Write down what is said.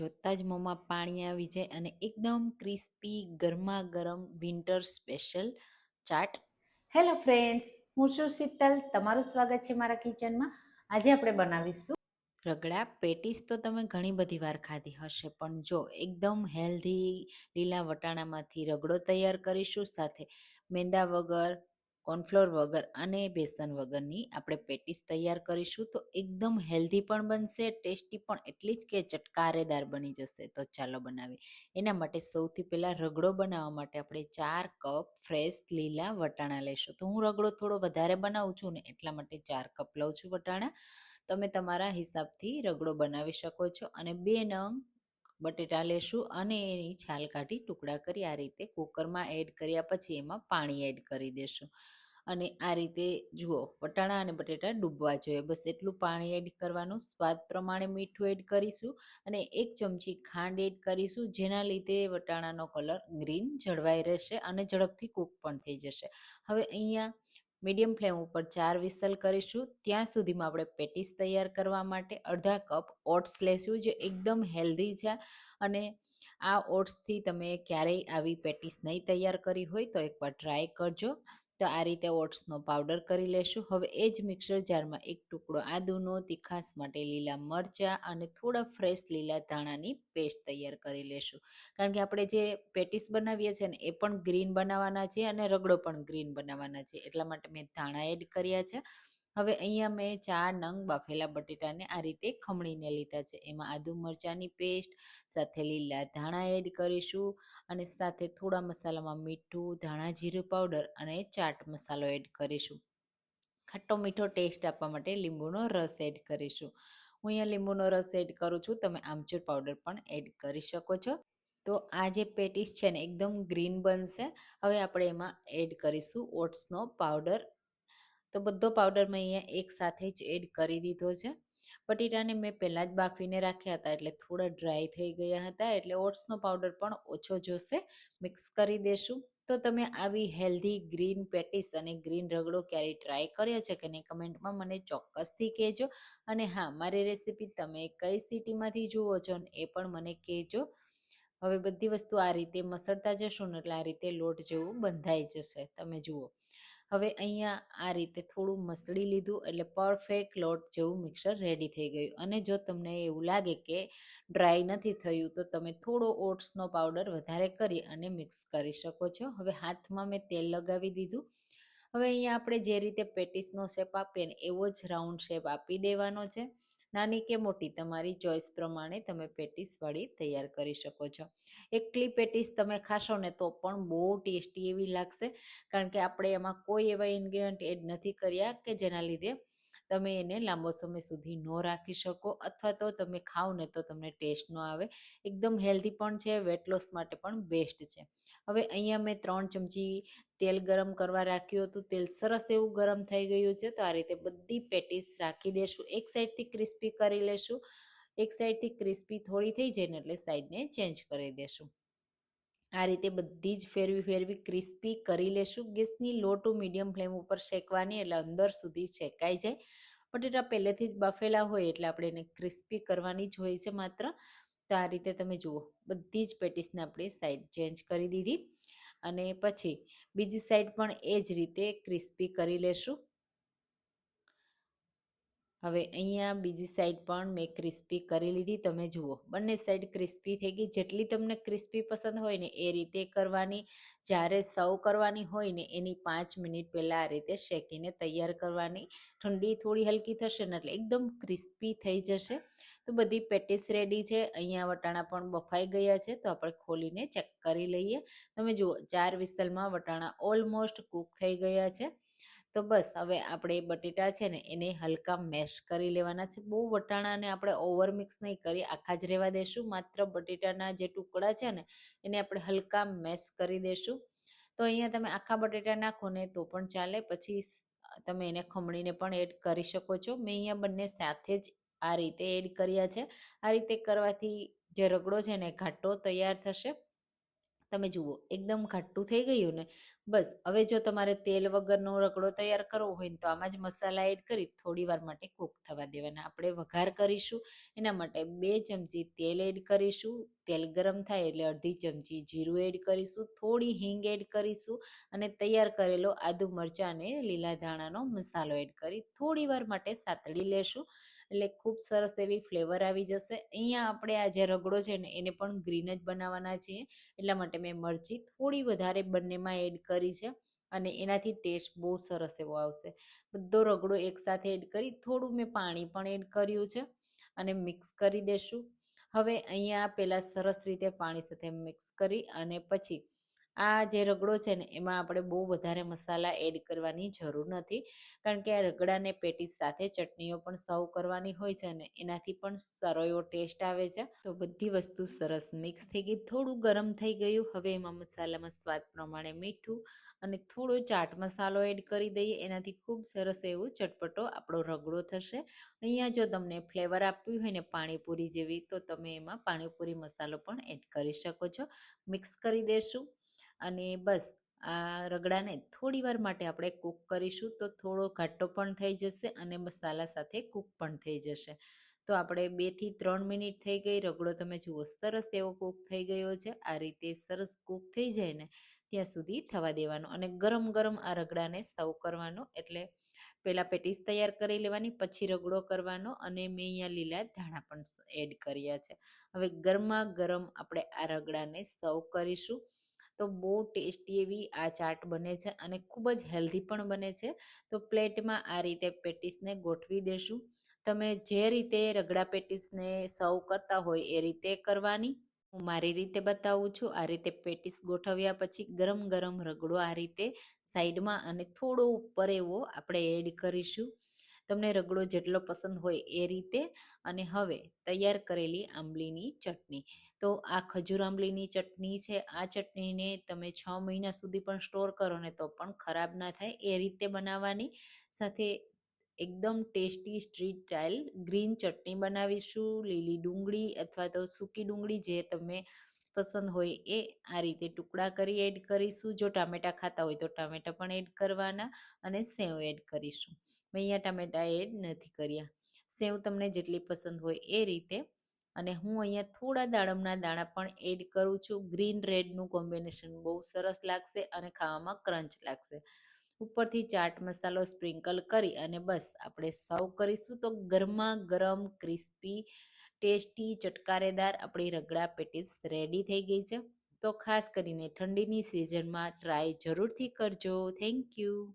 જોતાં જ મોંમાં પાણી આવી જાય અને એકદમ ક્રિસ્પી ગરમા ગરમ winter special chaat. Hello friends હું છું શીતલ. તમારું સ્વાગત છે મારા કિચનમાં. આજે આપણે બનાવીશું. રગડા પેટીસ તો તમે ઘણી બધી વાર ખાધી હશે પણ જો એકદમ હેલ્ધી લીલા વટાણામાંથી રગડો તૈયાર કરીશું સાથે મેંદા વગર કોર્નફ્લોર વગર અને બેસન વગરની આપણે પેટીસ તૈયાર કરીશું, તો એકદમ હેલ્ધી પણ બનશે, ટેસ્ટી પણ, એટલી જ કે ચટકારેદાર બની જશે. તો ચાલો બનાવીએ. એના માટે સૌથી પહેલાં રગડો બનાવવા માટે આપણે ચાર કપ ફ્રેશ લીલા વટાણા લઈશું તો હું રગડો થોડો વધારે બનાવું છું ને એટલા માટે ચાર કપ લઉં છું વટાણા. તમે તમારા હિસાબથી રગડો બનાવી શકો છો અને બે નંગ બટેટા લેશું અને એની છાલ કાઢી ટુકડા કરી આ રીતે કુકરમાં એડ કર્યા પછી એમાં પાણી એડ કરી દેશું. અને આ રીતે જુઓ, વટાણા અને બટેટા ડૂબવા જોઈએ. બસ એટલું પાણી એડ કરવાનું, સ્વાદ પ્રમાણે મીઠું એડ કરીશું અને એક ચમચી ખાંડ એડ કરીશું, જેના લીધે વટાણાનો કલર ગ્રીન જળવાઈ રહેશે અને ઝડપથી કૂક પણ થઈ જશે. હવે અહીંયા મીડિયમ ફ્લેમ ઉપર ચાર વિસલ કરીશું. ત્યાં સુધીમાં આપણે પેટીસ તૈયાર કરવા માટે અડધા કપ ઓટ્સ લેશું, જે એકદમ હેલ્ધી છે અને આ ઓટ્સથી તમે ક્યારેય આવી પેટીસ નહીં તૈયાર કરી હોય તો એકવાર ટ્રાય કરજો. તો આ રીતે ઓટ્સનો પાવડર કરી લેશું. હવે એ જ મિક્સર જારમાં એક ટુકડો આદુનો તીખાસ માટે લીલા મરચાં અને થોડા ફ્રેશ લીલા ધાણાની પેસ્ટ તૈયાર કરી લેશું. કારણ કે આપણે જે પેટીસ બનાવીએ છીએ ને, એ પણ ગ્રીન બનાવવાના છે અને રગડો પણ ગ્રીન બનાવવાના છે. એટલા માટે મેં ધાણા એડ કર્યા છે. હવે અહીંયા મેં ચાર નંગ બાફેલા બટેટાને આ રીતે ખમણીને લીધા છે. એમાં આદુ મરચાંની પેસ્ટ, સાથે લીલા ધાણા એડ કરીશું અને સાથે થોડા મસાલામાં મીઠું, ધાણા જીરું પાવડર અને ચાટ મસાલો એડ કરીશું. ખાટો મીઠો ટેસ્ટ આપવા માટે લીંબુનો રસ એડ કરીશું. હું અહીંયા લીંબુનો રસ એડ કરું છું. તમે આમચૂર પાવડર પણ એડ કરી શકો છો. તો આ જે પેટીસ છે ને, એકદમ ગ્રીન બનશે. હવે આપણે એમાં એડ કરીશું ઓટ્સનો પાવડર તો બધો પાવડર મેં અહીંયા એક સાથે જ એડ કરી દીધો છે. બટેટાને મેં પહેલાં જ બાફીને રાખ્યા હતા એટલે થોડા ડ્રાય થઈ ગયા હતા એટલે ઓટ્સનો પાવડર પણ ઓછો જોશે. મિક્સ કરી દેશું. તો તમે આવી હેલ્ધી ગ્રીન પેટીસ અને ગ્રીન રગડો ક્યારેય ટ્રાય કર્યો છે કે નહીં કમેન્ટમાં મને ચોક્કસથી કહેજો. અને હા, મારી રેસીપી તમે કઈ સિટીમાંથી જુઓ છો એ પણ મને કહેજો. હવે બધી વસ્તુ આ રીતે મસળતા જશો ને એટલે આ રીતે લોટ જેવું બંધાઈ જશે. તમે જુઓ. હવે અહીંયા આ રીતે થોડું મસળી લીધું એટલે પરફેક્ટ લોટ જેવું મિક્સર રેડી થઈ ગયું. અને જો તમને એવું લાગે કે ડ્રાય નથી થયું, તો તમે થોડો ઓટ્સનો પાવડર વધારે કરી અને મિક્સ કરી શકો છો. હવે હાથમાં મેં તેલ લગાવી દીધું. હવે અહીંયા આપણે જે રીતે પેટીસનો શેપ આપીએ ને એવો જ રાઉન્ડ શેપ આપી દેવાનો છે. નાની કે મોટી, તમારી ચોઈસ પ્રમાણે તમે પેટીસ વળી તૈયાર કરી શકો છો. એકલી પેટીસ તમે ખાશો ને તો પણ બહુ ટેસ્ટી એવી લાગશે. કારણ કે આપણે એમાં કોઈ એવા ઇન્ગ્રીડિયન્ટ એડ નથી કર્યા કે જેના લીધે તમે એને લાંબો સમય સુધી ન રાખી શકો અથવા તો તમે ખાઓ ને તો તમને ટેસ્ટ ન આવે. એકદમ હેલ્ધી પણ છે વેટ લોસ માટે પણ બેસ્ટ છે. હવે અહીંયા મેં ત્રણ ચમચી તેલ ગરમ કરવા રાખ્યું હતું. તેલ સરસ એવું ગરમ થઈ ગયું છે, તો આ રીતે બધી પેટીસ રાખી દેશું. એક સાઈડથી ક્રિસ્પી કરી લેશું. એક સાઈડથી ક્રિસ્પી થોડી થઈ જાય ને એટલે સાઈડને ચેન્જ કરી દેશું. આ રીતે બધી જ ફેરવી ફેરવી ક્રિસ્પી કરી લેશું. ગેસની લો ટુ મીડિયમ ફ્લેમ ઉપર શેકવાની એટલે અંદર સુધી શેકાઈ જાય. બટેટા પહેલેથી જ બફેલા હોય એટલે આપણે એને ક્રિસ્પી કરવાની જ હોય છે માત્ર. તો આ રીતે તમે જુઓ, બધી જ પેટીસને આપણે સાઈડ ચેન્જ કરી દીધી. અને પછી બીજી સાઈડ પણ એ જ રીતે ક્રિસ્પી કરી લેશું. હવે અહીંયા બીજી સાઈડ પણ મેં ક્રિસ્પી કરી લીધી, તમે જુઓ. બંને સાઈડ ક્રિસ્પી થઈ ગઈ. જેટલી તમને ક્રિસ્પી પસંદ હોય ને એ રીતે કરવાની. જ્યારે સર્વ કરવાની હોય ને એની પાંચ મિનિટ પહેલાં આ રીતે શેકીને તૈયાર કરવાની. ઠંડી થોડી હલકી થશે ને એટલે એકદમ ક્રિસ્પી થઈ જશે. તો બધી પેટીસ રેડી છે. અહીંયા વટાણા પણ બફાઈ ગયા છે. તો આપણે ખોલીને ચેક કરી લઈએ. તમે જુઓ, ચાર વિસલમાં વટાણા ઓલમોસ્ટ કૂક થઈ ગયા છે. તો બસ, હવે આપણે બટેટા છે ને, એને હલકા મેશ કરી લેવાના છે. બહુ વટાણાને આપણે ઓવર મિક્સ નહીં કરી, આખા જ રહેવા દેશું. માત્ર બટેટાના જે ટુકડા છે ને, એને આપણે હલકા મેશ કરી દેશું. તો અહીંયા તમે આખા બટેટા નાખો ને તો પણ ચાલે. પછી તમે એને ખમણીને પણ એડ કરી શકો છો. મેં અહીંયા બંને સાથે જ આ રીતે એડ કર્યા છે. આ રીતે કરવાથી જે રગડો છે ને ઘાટો તૈયાર થશે. તમે જુઓ, એકદમ ઘાટું થઈ ગયું ને. બસ, હવે જો તમારે તેલ વગરનો રગડો તૈયાર કરવો હોય ને તો આમાં જ મસાલા એડ કરી થોડી વાર માટે કૂક થવા દેવાના. આપણે વઘાર કરીશું, એના માટે બે ચમચી તેલ એડ કરીશું. તેલ ગરમ થાય એટલે અડધી ચમચી જીરું એડ કરીશું, થોડી હિંગ એડ કરીશું અને તૈયાર કરેલો આદુ મરચાં અને લીલા ધાણાનો મસાલો એડ કરી થોડી વાર માટે સાતળી લેશું. એટલે ખૂબ સરસ એવી ફ્લેવર આવી જશે. અહીંયા આપણે આ જે રગડો છે ને, એને પણ ગ્રીન જ બનાવવાના છીએ. એટલા માટે મેં મરચી થોડી વધારે બંનેમાં એડ કરી છે અને એનાથી ટેસ્ટ બહુ સરસ એવો આવશે. બધો રગડો એકસાથે એડ કરી થોડું મેં પાણી પણ એડ કર્યું છે અને મિક્સ કરી દેશું. હવે અહીંયા પહેલાં સરસ રીતે પાણી સાથે મિક્સ કરી અને પછી આ જે રગડો છે ને, એમાં આપણે બહુ વધારે મસાલા એડ કરવાની જરૂર નથી. કારણ કે આ રગડાને પેટીસ સાથે ચટણીઓ પણ સર્વ કરવાની હોય છે ને એનાથી પણ સારો એવો ટેસ્ટ આવે છે. તો બધી વસ્તુ સરસ મિક્સ થઈ ગઈ, થોડું ગરમ થઈ ગયું. હવે એમાં મસાલામાં સ્વાદ પ્રમાણે મીઠું અને થોડો ચાટ મસાલો એડ કરી દઈએ. એનાથી ખૂબ સરસ એવું ચટપટો આપણો રગડો થશે. અહીંયા જો તમને ફ્લેવર આપ્યું હોય ને પાણીપુરી જેવી, તો તમે એમાં પાણીપુરી મસાલો પણ એડ કરી શકો છો. મિક્સ કરી દેશું. અને બસ, આ રગડાને થોડી વાર માટે આપણે કૂક કરીશું તો થોડો ઘાટો પણ થઈ જશે અને મસાલા સાથે કૂક પણ થઈ જશે. તો આપણે બેથી ત્રણ મિનિટ થઈ ગઈ, રગડો તમે જુઓ, સરસ એવો કૂક થઈ ગયો છે. આ રીતે સરસ કૂક થઈ જાય ને ત્યાં સુધી થવા દેવાનો અને ગરમ ગરમ આ રગડાને સર્વ કરવાનો. એટલે પહેલાં પેટીસ તૈયાર કરી લેવાની, પછી રગડો કરવાનો અને મેં અહીંયા લીલા ધાણા પણ એડ કર્યા છે. હવે ગરમા ગરમ આપણે આ રગડાને સર્વ કરીશું. તો બહુ ટેસ્ટી એવી આ ચાટ બને છે અને ખૂબ જ હેલ્ધી પણ બને છે. તો પ્લેટમાં આ રીતે પેટીસને ગોઠવી દેશું. તમે જે રીતે રગડા પેટીસને સર્વ કરતા હોય એ રીતે કરવાની. હું મારી રીતે બતાવું છું. આ રીતે પેટીસ ગોઠવ્યા પછી ગરમ ગરમ રગડો આ રીતે સાઈડમાં અને થોડો ઉપર એવો આપણે એડ કરીશું. તમને રગડો જેટલો પસંદ હોય એ રીતે અને હવે તૈયાર કરેલી આંબલીની ચટણી. તો આ ખજૂર આંબલીની ચટણી છે, આ ચટણીને તમે છ મહિના સુધી પણ સ્ટોર કરો ને તો પણ ખરાબ ના થાય એ રીતે બનાવવાની. સાથે એકદમ tasty street style green chutney બનાવીશું, લીલી ડુંગળી અથવા તો સૂકી ડુંગળી જે તમે પસંદ હોય એ આ રીતે ટુકડા કરી એડ કરીશું. જો ટામેટાં ખાતા હોય તો ટામેટાં પણ એડ કરવાના અને સેવ એડ કરીશું. મેં અહીંયા ટામેટાં એડ નથી કર્યા. સેવ તમને જેટલી પસંદ હોય એ રીતે અને હું અહીંયા થોડા દાડમના દાણા પણ એડ કરું છું. ગ્રીન રેડનું કોમ્બિનેશન બહુ સરસ લાગશે અને ખાવામાં ક્રંચ લાગશે. ઉપરથી ચાટ મસાલો સ્પ્રિંકલ કરી અને બસ આપણે સર્વ કરીશું તો ગરમા ગરમ ક્રિસ્પી ટેસ્ટી, ચટકારેદાર આપણી રગડા પેટીસ રેડી થઈ ગઈ છે. તો ખાસ કરીને ઠંડીની સિઝનમાં ટ્રાય જરૂરથી કરજો. Thank you